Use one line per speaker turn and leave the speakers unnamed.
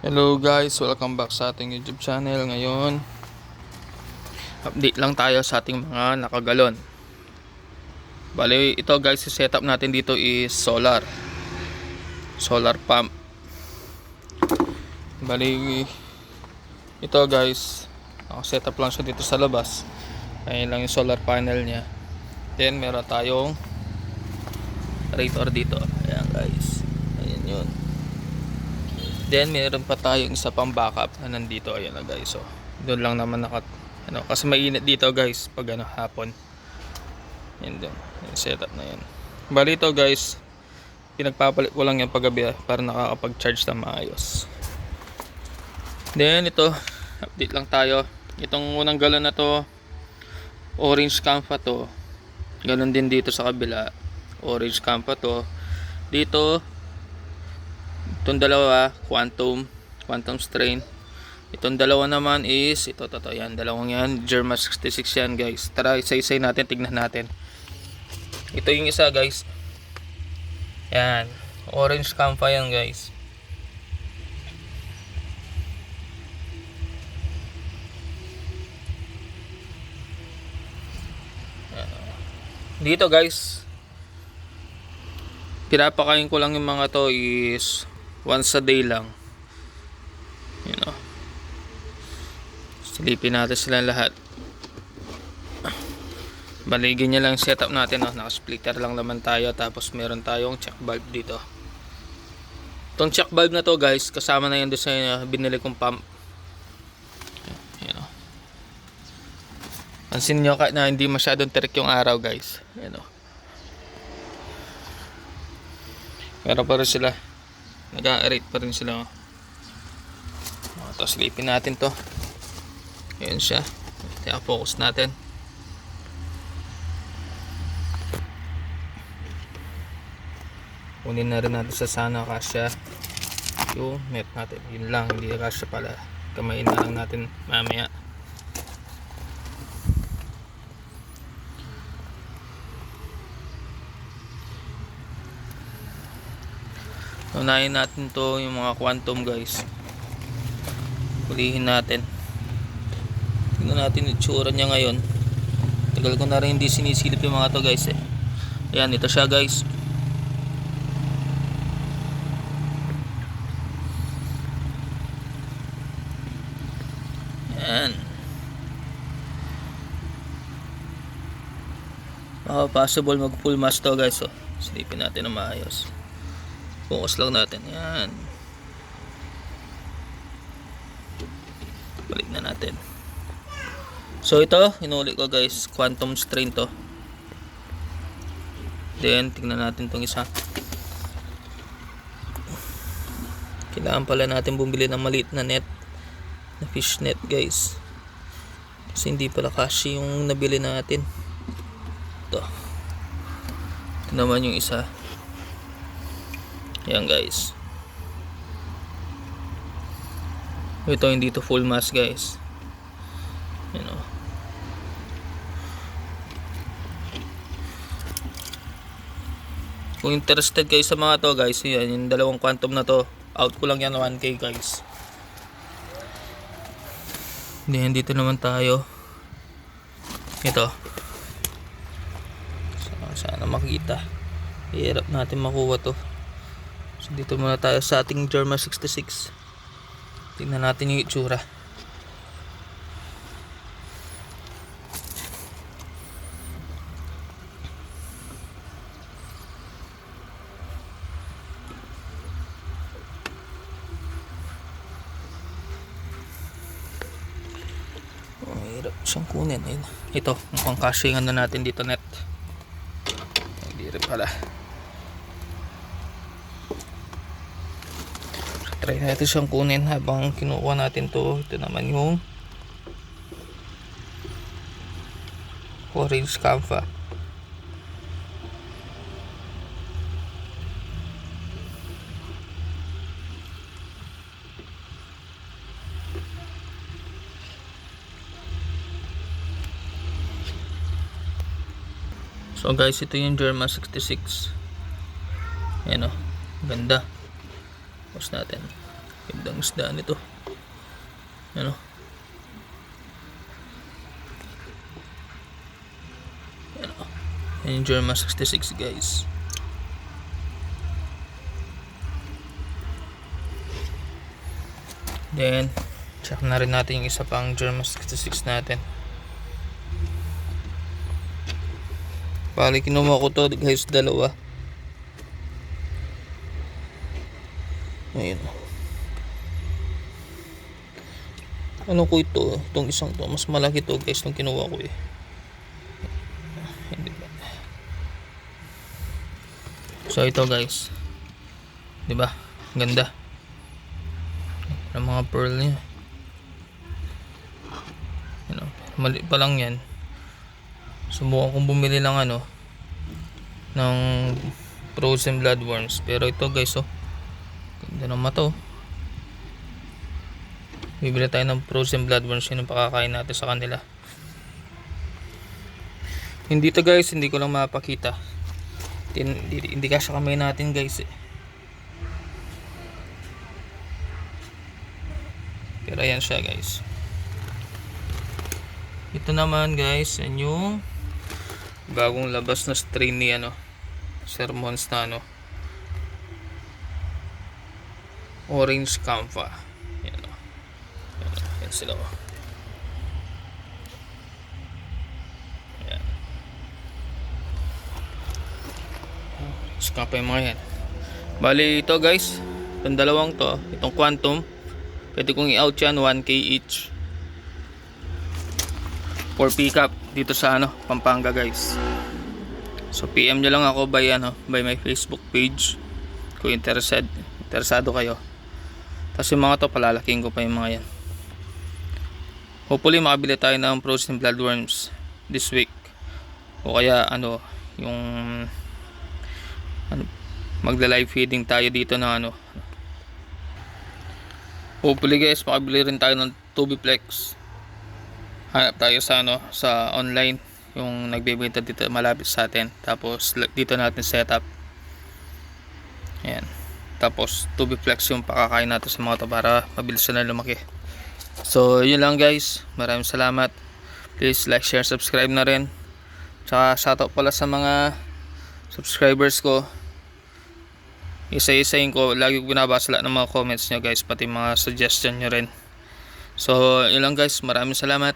Hello guys, welcome back sa ating YouTube channel. Ngayon, update lang tayo sa ating mga nakagalon. Bali, ito guys, yung setup natin dito is solar. Solar pump. Bali, ito guys, naka-setup lang siya dito sa labas. Ayan lang yung solar panel niya. Then, meron tayong radiator dito. Ayan guys. Ayan yun. Then meron pa tayong isa pang backup na nandito ayun na guys. So doon lang naman nakat ano kasi mainit dito guys pag ano hapon. Yan doon. Yung setup na yan. Bali ito guys pinagpapalit ko lang yan paggabi ah, para nakakapag-charge na maayos. Then ito update lang tayo. Itong unang galon na to orange campa to. Ganon din dito sa kabila. Orange campa to. Dito Itong dalawa, quantum, quantum strain. Itong dalawa naman is, ito, ito, ito, yan, dalawang yan, Germa 66 yan guys. Tara, isa-isay natin, tignan natin. Ito yung isa guys. Yan, orange campa yan guys. Dito guys, pinapakain ko lang yung mga to is once a day lang. You know. Silipin natin sila lahat. Baligin niya lang setup natin no? naka splitter lang naman tayo tapos meron tayong check valve dito. Itong check valve na to guys kasama na yan doon sa uh, binili kong pump. You know. Pansin nyo kahit na hindi masyadong tirik yung araw guys. You know. Pero pa rin sila. Nag-a-rate pa rin sila. Oh. Tapos natin to. Ayan siya. Kaya focus natin. Kunin na rin natin sa sana kasya yung net natin. Yun lang. Hindi kasya pala. Kamain na lang natin mamaya. Unahin natin to yung mga quantum guys. Hulihin natin. Tingnan natin yung tsura niya ngayon. Tagal ko na rin hindi sinisilip yung mga to guys eh. Ayan, ito siya guys. Ayan. Baka possible mag full mass to guys. Oh. Silipin natin na maayos. Focus lang natin. Yan. Balik na natin. So ito, inuli ko guys. Quantum strain to. Then, tingnan natin tong isa. Kailangan pala natin bumili ng maliit na net. Na fish net guys. Kasi hindi pala kasi yung nabili natin. Ito. Ito naman yung isa. Yan guys. Ito hindi to full mass guys. You know. Kung interested kayo sa mga to guys, yan yung dalawang quantum na to. Out ko lang yan 1k guys. Then dito naman tayo. Ito. Sana makita. Hirap natin makuha to. Dito muna tayo sa ating Germa 66. Tingnan natin yung itsura. Oh, hirap siyang kunin. Ito, mukhang kasya yung ano natin dito net. Hindi rin pala. Try natin siyang kunin habang kinukuha natin to. Ito naman yung orange camphor. So guys ito yung Germa 66 yan o ganda tapos natin Gandang isda nito. Ano? Ano? Yung German 66 guys. Then, check na rin natin yung isa pang German 66 natin. Bali, kinuha ko to guys, dalawa. Ayun. Ano ko ito? Itong isang to. Mas malaki to guys nung kinuha ko eh. So ito guys. 'Di ba? Ganda. Ang mga pearl niya. Ano, mali pa lang 'yan. Subukan kong bumili ng ano ng frozen bloodworms. Pero ito guys oh. Ganda ng mata oh. Bibili tayo ng frozen bloodworms yun pakakain natin sa kanila. Hindi to guys, hindi ko lang mapakita. Hindi, hindi, kasya kamay natin guys eh. Pero ayan siya guys. Ito naman guys, yung bagong labas na strain ni ano, sermons na ano. Orange Camfa. Yan o. Yan, yan sila o. Yan. Scampa yung mga yan. Bali ito guys, itong dalawang to, itong quantum, pwede kong i-out yan 1k each. For pick up dito sa ano, Pampanga guys. So PM nyo lang ako by ano, by my Facebook page kung interested, interesado kayo. Yung mga to palalaking ko pa yung mga yan. Hopefully makabili tayo ng frozen bloodworms this week. O kaya ano, yung ano, magla-live feeding tayo dito ng ano. Hopefully guys, makabili rin tayo ng Tubiplex. Hanap tayo sa ano, sa online yung nagbebenta dito malapit sa atin. Tapos dito natin setup. Ayan. Tapos Tubiplex yung pakakain natin sa mga to para mabilis na lumaki. So, yun lang guys. Maraming salamat. Please like, share, subscribe na rin. Tsaka shoutout pala sa mga subscribers ko. Isa-isayin ko. Lagi ko binabasa lahat ng mga comments nyo guys. Pati mga suggestion nyo rin. So, yun lang guys. Maraming salamat.